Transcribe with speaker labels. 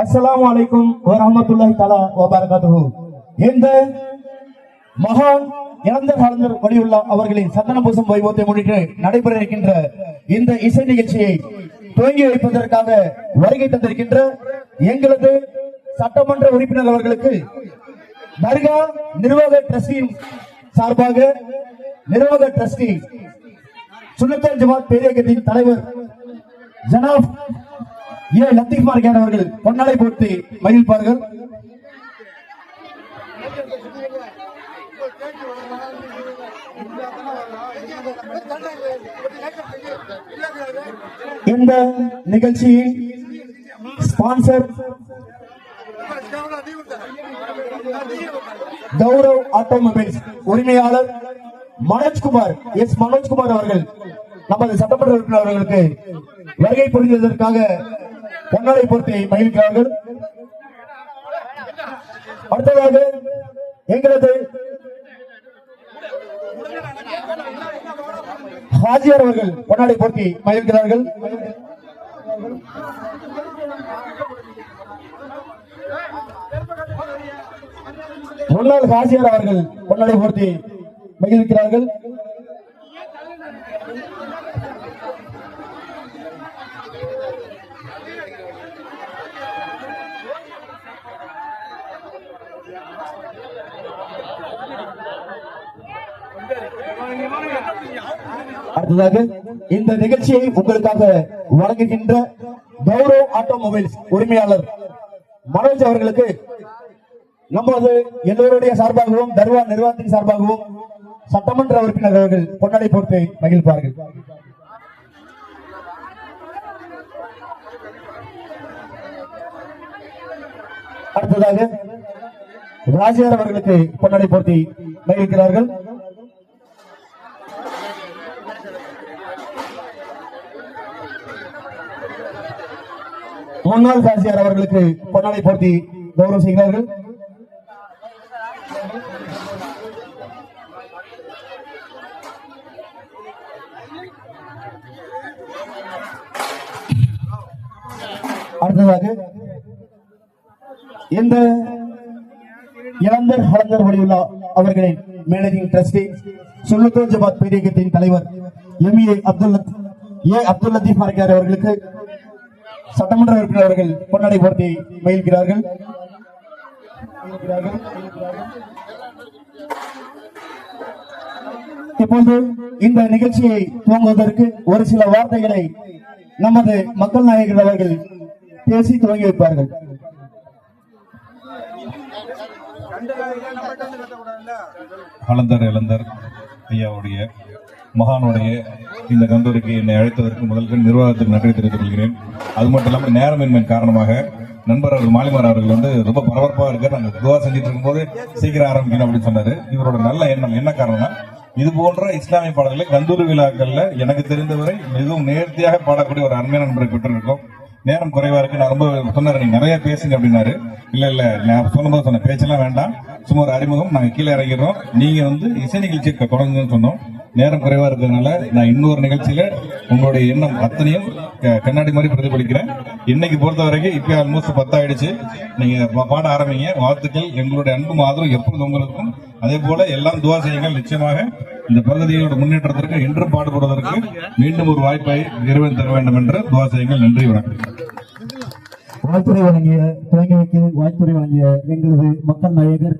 Speaker 1: அஸ்லாம் வலைக்கும் வரமத்துல்லாஹி தலா வபரகாத்துஹு. இந்த மகான் இறந்த கலைஞர் வழியுள்ள அவர்களின் சந்தன பூசம் வைபவத்தை முன்னிட்டு நடைபெற இருக்கின்ற இந்த இசை நிகழ்ச்சியை துவங்கி வைப்பதற்காக வருகை தந்திருக்கின்ற எங்களது சட்டமன்ற உறுப்பினர் அவர்களுக்கு தர்கா நிர்வாக டிரஸ்டியின் சார்பாக நிர்வாக டிரஸ்டி சுன்னத்தல் ஜமாத் பேரியக்கத்தின் தலைவர் ஜனாப் ஏ லத்தீப் மார்கான் அவர்கள் பொன்னலை போட்டு மகிழ்ப்பார்கள் இந்த நிகழ்ச்சியின் ஸ்பான்சர் கௌரவ் ஆட்டோமொபைல்ஸ் உரிமையாளர் மனோஜ்குமார் எஸ் மனோஜ்குமார் அவர்கள். நமது சட்டமன்ற உறுப்பினர் அவர்களுக்கு வருகை புரிந்ததற்காக பொன்னாடை பொருத்தி மகிழ்கிறார்கள். அடுத்ததாக எங்களது ஹாஜியார் அவர்கள் பொன்னாடை போர்த்தி மகிழ்கிறார்கள். முன்னாள் ஹாஜியார் அவர்கள் பொன்னாடை போர்த்தி மகிழ்கிறார்கள். அடுத்ததாக இந்த நிகழ்ச்சியை உங்களுக்காக வழங்குகின்ற கௌரவ் ஆட்டோமொபைல்ஸ் உரிமையாளர் மனோஜ் அவர்களுக்கு நமது எல்லோருடைய சார்பாகவும் தர்வா நிர்வாகத்தின் சார்பாகவும் சட்டமன்ற உறுப்பினர் அவர்கள் பொன்னடை போட்டு மகிழ்ப்பார்கள் அடுத்ததாக ராஜியார் அவர்களுக்கு பொன்னடை போர்த்தி மகிழ்கிறார்கள். முன்னாள் ராஜியார் அவர்களுக்கு பொன்னடை போட்டி கௌரவம் செய்கிறார்கள். அடுத்ததாக இந்த இளந்தர் ஹலந்தர் வழியுள்ள அவர்களின் மேனேஜிங் ட்ரஸ்டி சுல்லத்தோ ஜபாத் பேரியக்கத்தின் தலைவர் M A Abdul A Abdul Latif Marakkar அவர்களுக்கு சட்டமன்ற உறுப்பினர் அவர்கள் பொன்னடை போர்த்தி மகிழ்கிறார்கள். இப்போது இந்த நிகழ்ச்சியை துவங்குவதற்கு ஒரு சில வார்த்தைகளை நமது மக்கள் நாயகர் அவர்கள் பேசி துவங்கி வைப்பார்கள்.
Speaker 2: அலந்தர் இளந்தர் ஐயாவுடைய மகானுடைய இந்த கந்தூரிக்கு என்னை அழைத்ததற்கு முதல்கள் நிர்வாகத்துக்கு நன்றி தெரிவித்துக் கொள்கிறேன். அது மட்டும் இல்லாமல் நேரமின்மை காரணமாக நண்பர் அவர்கள் மாலிமார் அவர்கள் வந்து ரொம்ப பரபரப்பாக இருக்கார். நாங்கள் துவா செஞ்சுட்டு இருக்கும்போது சீக்கிரம் ஆரம்பிக்கணும் அப்படின்னு சொன்னாரு. இவரோட நல்ல எண்ணம் என்ன காரணம்னா இது போன்ற இஸ்லாமிய பாடல்களை கந்தூரி விழாக்களில் எனக்கு தெரிந்தவரை மிகவும் நேர்த்தியாக பாடக்கூடிய ஒரு அருமையான நண்பரை பெற்றிருக்கோம். நேரம் குறைவா இருக்கு. நான் ரொம்ப சொன்னாரு நீங்க நிறைய பேசுங்க அப்படின்னாரு. இல்ல இல்ல நான் சொல்லும்போது சொன்ன பேச்செல்லாம் வேண்டாம். சும்மா ஒரு அறிமுகம். நாங்கள் கீழே இறங்கிடுறோம். நீங்க வந்து இசை நிகழ்ச்சி தொடங்குன்னு சொன்னோம். நேரம் குறைவா இருக்கிறதுனால நான் இன்னொரு நிகழ்ச்சியில உங்களுடைய எண்ணம் அத்தனையும் க- கண்ணாடி மாதிரி பிரதிபலிக்கிறேன். இன்னைக்கு பொறுத்த வரைக்கும் இப்ப ஆல்மோஸ்ட் பத்தாயிடுச்சு. நீங்க பா- பாட ஆரம்பிங்க. வாழ்த்துக்கள். எங்களுடைய அன்பும் ஆதரவும் எப்பொழுது உங்களுக்கும். அதே போல எல்லாம் துவா செய்யுங்கள். நிச்சயமாக இந்த பகுதியோட முன்னேற்றத்திற்கு என்றும் பாடுபடுவதற்கு மீண்டும் ஒரு வாய்ப்பை இறைவன் தர வேண்டும் என்று துவா செய்யுங்கள். நன்றி வணக்கம்.
Speaker 1: வாழ்த்துறை வழங்கிய வாழ்த்துறை வழங்கிய எங்களது மக்கள் நாயகர்